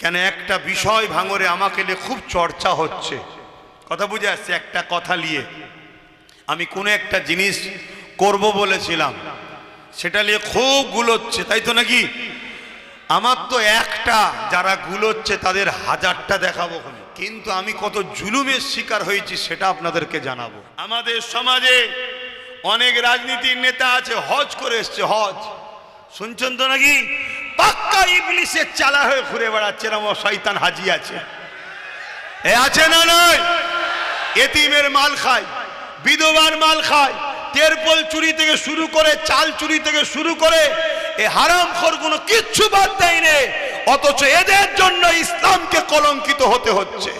কেন একটা বিষয় ভাঙরে আমাকে নিয়ে খুব চর্চা হচ্ছে। কথা বুঝে আসছে, একটা কথা নিয়ে। আমি কোনো একটা জিনিস করব বলেছিলাম। সেটা নিয়ে খুব গুলোচ্ছে, তাই তো নাকি? আমার তো একটা যারা গুলোচ্ছে তাদের হাজারটা দেখাবো। কিন্তু আমি কত জুলুমের শিকার হয়েছি সেটা আপনাদেরকে জানাব। আমাদের সমাজে অনেক রাজনীতির নেতা আছে, হজ করে এসছে, হজ। শুনছেন তো নাকি? পাক্কা ইবলিসের চালা হয়ে ঘুরে বেড়াচ্ছে না, আমার শয়তান হাজি আছে। এ আছে না নয় এতিমের মাল খায়, বিধবার মাল খায়, তেরপল চুরি থেকে শুরু করে, চাল চুরি থেকে শুরু করে, এ হারাম খোর কোনো কিচ্ছু বাদ দেয়নি অথচ এদের জন্য ইসলামকে কলঙ্কিত হতে হচ্ছে।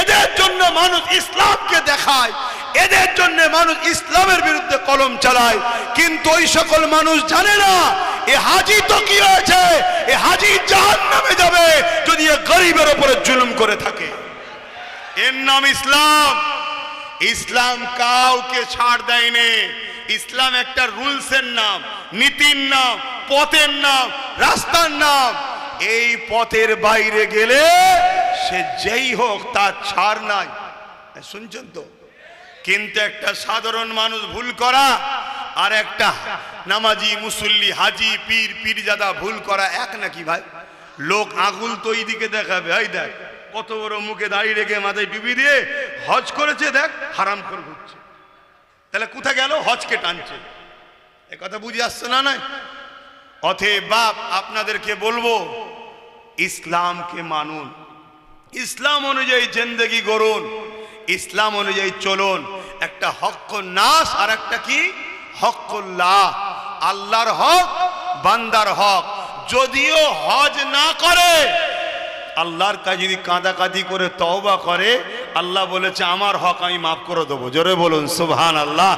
এদের জন্য মানুষ ইসলামকে দেখায়, এদের জন্য মানুষ ইসলামের বিরুদ্ধে কলম চালায়। কিন্তু ওই সকল মানুষ জানে না এ হাজি তো কি হয়েছে এ হাজি জাহান নামে যাবে যদি এ গরিবের উপরে জুলুম করে থাকে। এর নাম ইসলাম। ইসলাম কাউকে ছাড় দেয়নি। ইসলাম একটা রুলসের নাম, নীতির নাম, পথের নাম, রাস্তার নাম। এই পথের বাইরে গেলে সে যেই হোক তার ছাড় নাই। শুনছেন তো? কিন্তু একটা সাধারণ মানুষ ভুল করা আর একটা, নামাজি, মুসল্লি, হাজি, পীর, পীরজাদা ভুল করা এক নাকি ভাই? লোক আগুল তো এই দিকে দেখাবে, এই দেখ, কত বড় মুখে দাঁড়িয়ে রেখে মাথায় ডুবি দিয়ে হজ করেছে, দেখ, হারাম করে ঘুরছে। তাহলে কোথা গেল? হজকে টানছে। এ কথা বুঝে আসছে না নয় অথে বাপ, আপনাদেরকে বলব, ইসলামকে মানুন। ইসলাম অনুযায়ী জিন্দগি গড়ুন, ইসলাম অনুযায়ী চলুন। একটা হক নাস আর একটা কি? হকুল্লাহ, আল্লাহর হক, বান্দার হক। যদিও হজ না করে, আল্লাহর কাছে যদি কাঁদাকাঁদি করে তওবা করে, আল্লাহ বলেছে, আমার হক আমি মাফ করে দেবো। জোরে বলুন সুবহান আল্লাহ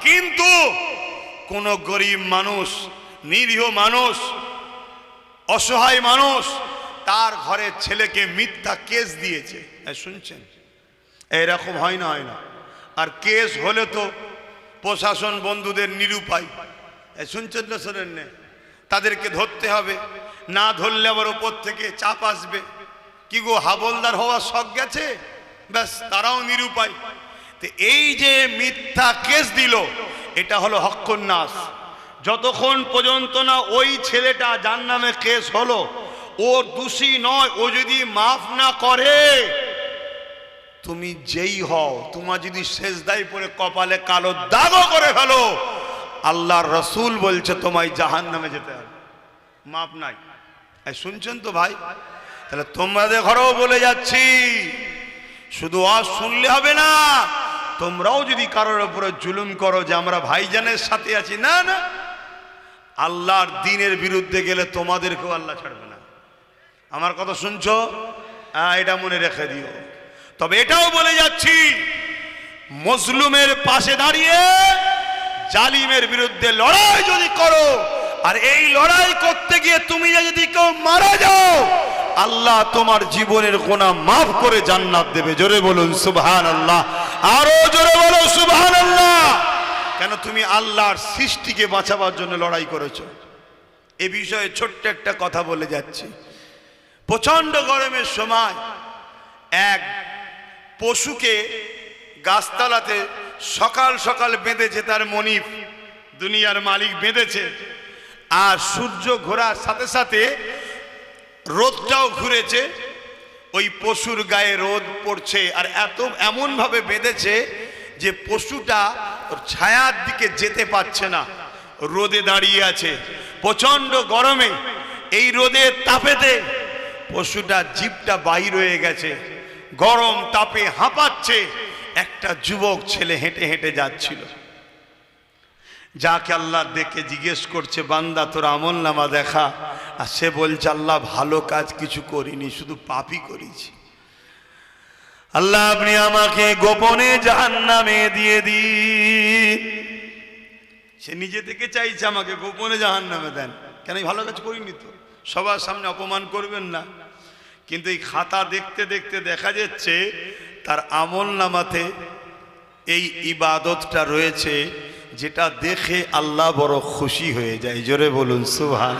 কিন্তু কোন গরিব মানুষ, নিরীহ মানুষ, অসহায় মানুষ, তার ঘরের ছেলেকে মিথ্যা কেস দিয়েছে। শুনছেন? এরকম হয় না হয় না। আর কেস হলে তো প্রশাসন বন্ধুদের নিরুপায়। শুনছেন না শোনেন না? তাদেরকে ধরতে হবে। না ধরলে আবার ওপর থেকে চাপ আসবে। কি গো, হাবলদার হওয়ার শখ গেছে? ব্যাস, তারাও নিরুপায়। তো এই যে মিথ্যা কেস দিল, এটা হলো হক্কন্যাস। যতক্ষণ পর্যন্ত না ওই ছেলেটা যার নামে কেস হলো, ওর দোষী নয়, ও যদি মাফ না করে তুমি যেই হও তোমার যদি শেষ দায় পরে কপালে কালো দাগও করে ফেলো, আল্লাহর রসুল বলছে তোমায় জাহান নামে যেতে হবে। মাপ নাই। শুনছেন তো ভাই? তাহলে তোমাদের ঘরেও বলে যাচ্ছি, শুধু আজ শুনলে হবে না, তোমরাও যদি কারোর উপরে জুলুম করো যে আমরা ভাইজানের সাথে আছি, না না, আল্লাহর দিনের বিরুদ্ধে গেলে তোমাদেরকেও আল্লাহ ছাড়বে না। আমার কথা শুনছো? এটা মনে রেখে দিও। তবে এটাও বলে যাচ্ছি, মজলুমের পাশে দাঁড়িয়ে জালিমের বিরুদ্ধে লড়াই যদি করো, আর এই লড়াই করতে গিয়ে তুমি যদি কেউ মারা যাও, আল্লাহ তোমার জীবনের গোনা মাফ করে জান্নাত দেবে। জোরে বলুন সুবহান আল্লাহ আরও জোরে বলো সুবহান আল্লাহ কেন তুমি আল্লাহর সৃষ্টিকে বাঁচাবার জন্য লড়াই করেছ? এ বিষয়ে ছোট্ট একটা কথা বলে যাচ্ছি। প্রচণ্ড গরমের সময় এক পশুকে গাছতলাতে সকাল সকাল বেঁধেছে তার মনিব। দুনিয়ার মালিক বেঁধেছে। আর সূর্য ঘোরার সাথে সাথে রোদটাও ঘুরেছে। ওই পশুর গায়ে রোদ পড়ছে আর এত এমনভাবে বেঁধেছে যে পশুটা ছায়ার দিকে যেতে পারছে না। রোদে দাঁড়িয়ে আছে। প্রচণ্ড গরমে এই রোদের তাপেতে পশুটা জিপটা বাইর হয়ে গেছে। গরম তাপে হাঁপাচ্ছে। একটা যুবক ছেলে হেঁটে হেঁটে যাচ্ছিল। যাকে আল্লাহ দেখে জিজ্ঞেস করছে, বান্দা, তোর আমল নামা দেখা। আর সে বলছে, আল্লাহ, ভালো কাজ কিছু করিনি, শুধু পাপই করেছি। আল্লাহ, আপনি আমাকে গোপনে জাহান নামে দিয়ে দিন। সে নিজে থেকে চাইছে আমাকে গোপনে জাহান নামে দেন। কেন ভালো কাজ করিনি তো? সবার সামনে অপমান করবেন না। কিন্তু এই খাতা দেখতে দেখতে দেখা যাচ্ছে তার আমল নামাতে এই ইবাদতটা রয়েছে যেটা দেখে আল্লাহ বড় খুশি হয়ে যায়। জোরে বলুন সুভান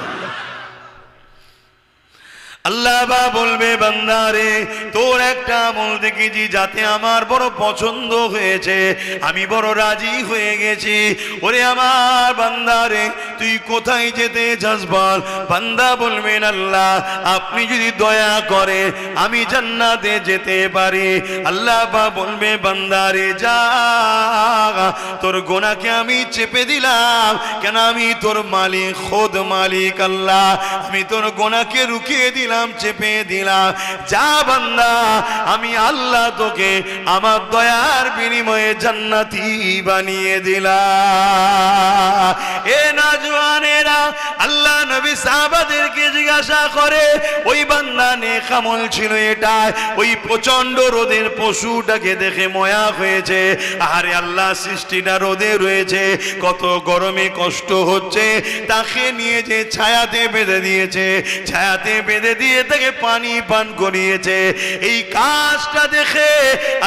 আল্লাহ বা বলবে বান্দারে তোর একটা আমল দেখেছি যাতে আমার বড় পছন্দ হয়েছে। আমি বড় রাজি হয়ে গেছি। ওরে আমার বান্দারে তুই কোথায় যেতে চাস বল? বান্দা বলবেন, আল্লাহ, আপনি যদি দয়া করে আমি জান্নাতে যেতে পারি। আল্লাহ বা বলবে বান্দারে যা, তোর গোনাকে আমি চেপে দিলাম। কেন আমি তোর মালিক, খোদ মালিক, আল্লাহ, আমি তোর গোনাকে রুখিয়ে দিলাম। চেপে দিলাম। যা বান্দা, আমি আল্লাহ তোকে আমার দয়ার বিনিময়ে জান্নাতি বানিয়ে দিলাম। এ নাজওয়ানেরা, আল্লাহ নবী সাহাবাদেরকে জিজ্ঞাসা করে, ওই বান্দা নে কামল ছিল এটা ওই প্রচণ্ড রোদের পশুটাকে দেখে ময়া হয়েছে। আরে আল্লাহ, সৃষ্টিটা রোদে রয়েছে, কত গরমে কষ্ট হচ্ছে, তাকে নিয়ে যে ছায়াতে বেঁধে দিয়েছে, ছায়াতে বেঁধে দিয়ে তাকে পানি পান করিয়েছে। এই কাজটা দেখে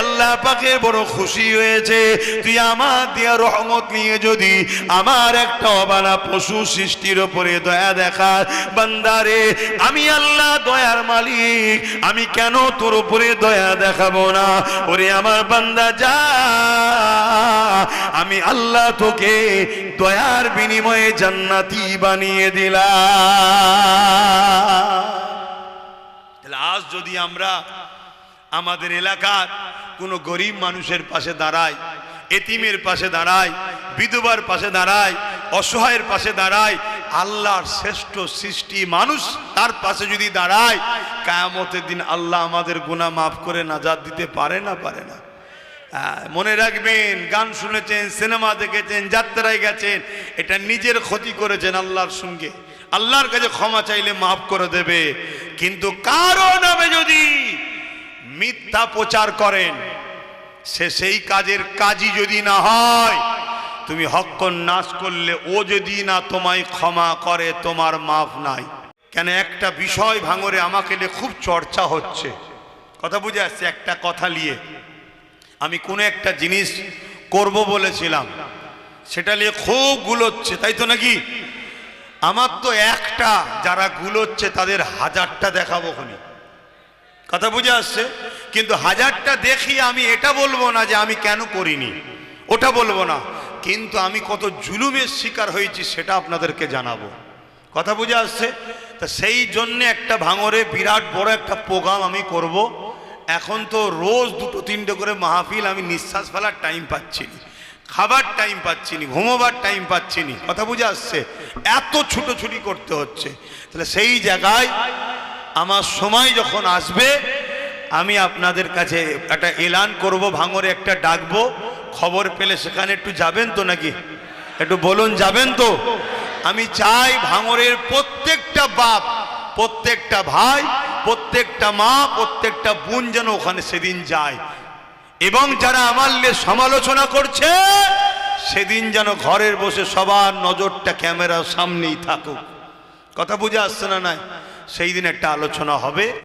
আল্লাহ পাকে বড় খুশি হয়েছে। তুই আমার দিয়া রহমত নিয়ে যদি আমার একটা অবালা পশু সৃষ্টির ওপরে দয়া দেখা বান্দারে আমি আল্লাহ দয়ার মালিক, আমি কেন তোর উপরে দয়া দেখাবো না? ওরে আমার বান্দা, যা, আমি আল্লাহ তোকে দয়ার বিনিময়ে জান্নাতি বানিয়ে দিলা আজ যদি আমরা আমাদের এলাকার কোনো গরিব মানুষের পাশে দাঁড়াই, এতিমের পাশে দাঁড়াই, বিধবার পাশে দাঁড়াই, অসহায়ের পাশে দাঁড়াই, আল্লাহর শ্রেষ্ঠ সৃষ্টি মানুষ তার পাশে যদি দাঁড়ায়, কায়ামতের দিন আল্লাহ আমাদের গুনাহ মাফ করে নাজাদ দিতে পারে না পারে না। মনে রাখবেন, গান শুনেছেন, সিনেমা দেখেছেন, যাত্রায় গেছেন, এটা নিজের ক্ষতি করেছেন আল্লাহর সঙ্গে। আল্লাহর কাছে ক্ষমা চাইলে মাফ করে দেবে। কিন্তু কারও নামে যদি মিথ্যা প্রচার করেন, সে সেই কাজের কাজই যদি না হয়, তুমি হক্কন নাশ করলে ও যদি না তোমায় ক্ষমা করে, তোমার মাফ নাই। কেন একটা বিষয় ভাঙরে আমাকে নিয়ে খুব চর্চা হচ্ছে। কথা বুঝে আসছে, একটা কথা নিয়ে। আমি কোনো একটা জিনিস করব বলেছিলাম। সেটা নিয়ে খুব গুলোচ্ছে তাই তো নাকি? আমার তো একটা, যারা গুলোচ্ছে তাদের হাজারটা দেখাবো ওখানে কথা বুঝে আসছে? কিন্তু হাজারটা দেখি আমি এটা বলব না যে আমি কেন করিনি। ওটা বলব না। কিন্তু আমি কত জুলুমের শিকার হয়েছি সেটা আপনাদেরকে জানাব। কথা বুঝে আসছে? তা সেই জন্যে একটা ভাঙরে বিরাট বড় একটা প্রোগ্রাম আমি করব। এখন তো রোজ দুটো তিনটে করে মাহফিল আমি নিঃশ্বাস ফেলার টাইম পাচ্ছি না। খাবার টাইম পাচ্ছি নি ঘুমোবার টাইম পাচ্ছি নি কথা বুঝে আসছে? এত ছুটোছুটি করতে হচ্ছে। তাহলে সেই জায়গায় আমার সময় যখন আসবে, আমি আপনাদের কাছে একটা এলান করব, ভাঙরে একটা ডাকবো, খবর পেলে সেখানে একটু যাবেন তো নাকি? একটু বলুন, যাবেন তো? আমি চাই ভাঙরের প্রত্যেকটা বাপ, প্রত্যেকটা ভাই, প্রত্যেকটা মা, প্রত্যেকটা বোন যেন ওখানে সেদিন যায়। এবং যারা আমার সমালোচনা করছে, সেদিন যেন ঘরের বসে সবার নজরটা ক্যামেরার সামনেই থাকুক। কথা বুঝে আসছে না নাই? সেই দিন একটা আলোচনা হবে।